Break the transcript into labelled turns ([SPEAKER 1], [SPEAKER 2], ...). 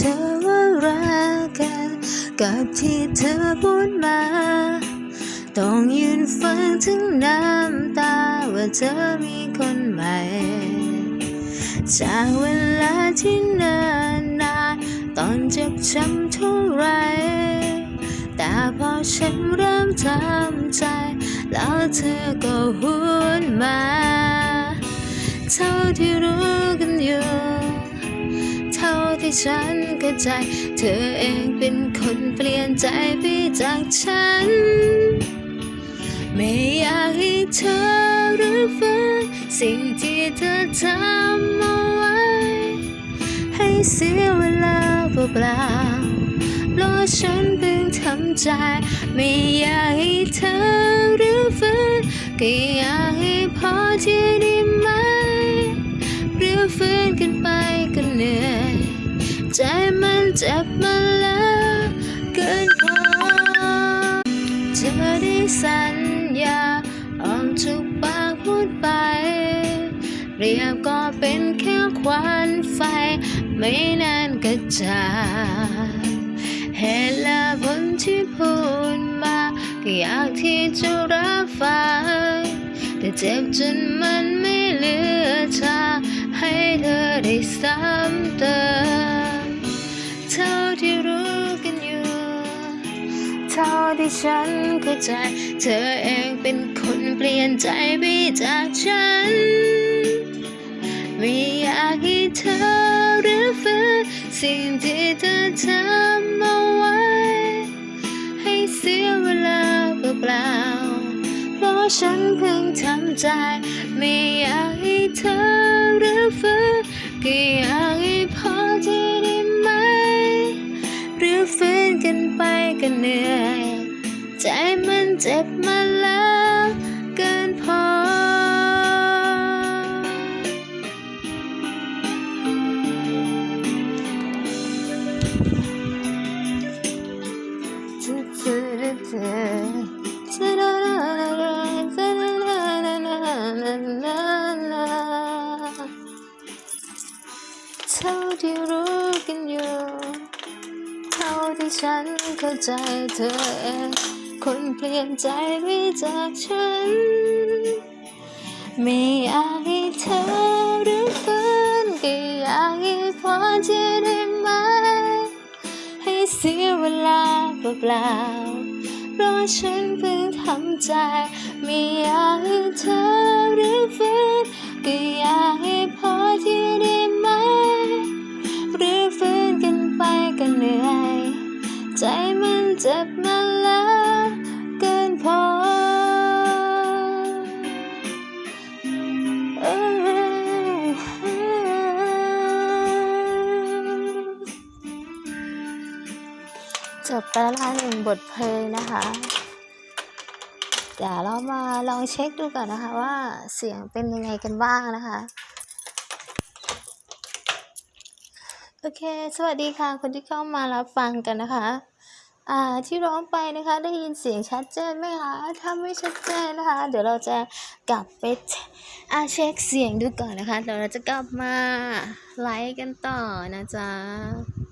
[SPEAKER 1] เธอว่ารักกันกับที่เธอพูดมา ต้องยืนฟังถึงน้ำตาว่าเธอมีคนใหม่ จากเวลาที่เนิ่นนานตอนเจ็บช้ำเท่าไร แต่พอฉันเริ่มทำใจ แล้วเธอก็หวนมา เท่าที่รู้กันอยู่ ท่าที่ฉันเข้าใจ เธอเองเป็นคนเปลี่ยนใจไปจากฉัน ไม่อยากให้เธอรื้อฟื้นสิ่งที่เธอทำเอาไว้ ให้เสียเวลาเปล่าเพราะฉันเพิ่งทำใจ ไม่อยากให้เธอรื้อฟื้นก็อยากให้พอที่ได้ไหมรื้อฟื้นกันไป เจ็บมาแล้วเกินพอเธอได้สัญญาออกทุกปากพูดไป เรียบก็เป็นแค่ควันไฟ ไม่นานก็จางเหตุและผลที่พูดมาก็อยากที่จะรับฟังแต่เจ็บจนมันไม่เหลือทางให้เธอได้ซ้ำเติม ท่าที่ฉันเข้าใจ เธอเองเป็นคนเปลี่ยนใจไปจากฉัน ไม่อยากให้เธอรื้อฟื้นสิ่งที่เธอทำเอาไว้ ให้เสียเวลาเปล่า เพราะฉันเพิ่งทำใจ ไม่อยากให้เธอรื้อฟื้นก็อยาก ก็เหนื่อย ใจมันเจ็บมาแล้วเกินพอ เท่าที่รู้กันอยู่ ที่ฉันเข้าใจเธอเองคนเปลี่ยนใจไปจากฉัน ไม่อยากให้เธอรื้อฟื้นก็อยากให้พอจะได้ไหม ให้เสียเวลาเปล่าๆเพราะฉันเพิ่งทำใจไม่อย เจ็บมาแล้วเกินพอเออจบไปแล้วหนึ่งบทเพลงนะคะเดี๋ยวเรามาลองเช็คดูก่อนนะคะว่าเสียงเป็นยังไงกันบ้างนะคะ โอเค สวัสดีค่ะ คนที่เข้ามารับฟังกันนะคะ อ่าที่ร้องไปนะคะได้ยินเสียงชัดเจนไหมคะถ้าไม่ชัดเจนนะคะ เดี๋ยวเราจะกลับไปอ่าเช็คเสียงดูก่อนนะคะเดี๋ยวเราจะกลับมาไลฟ์กันต่อนะจ๊ะ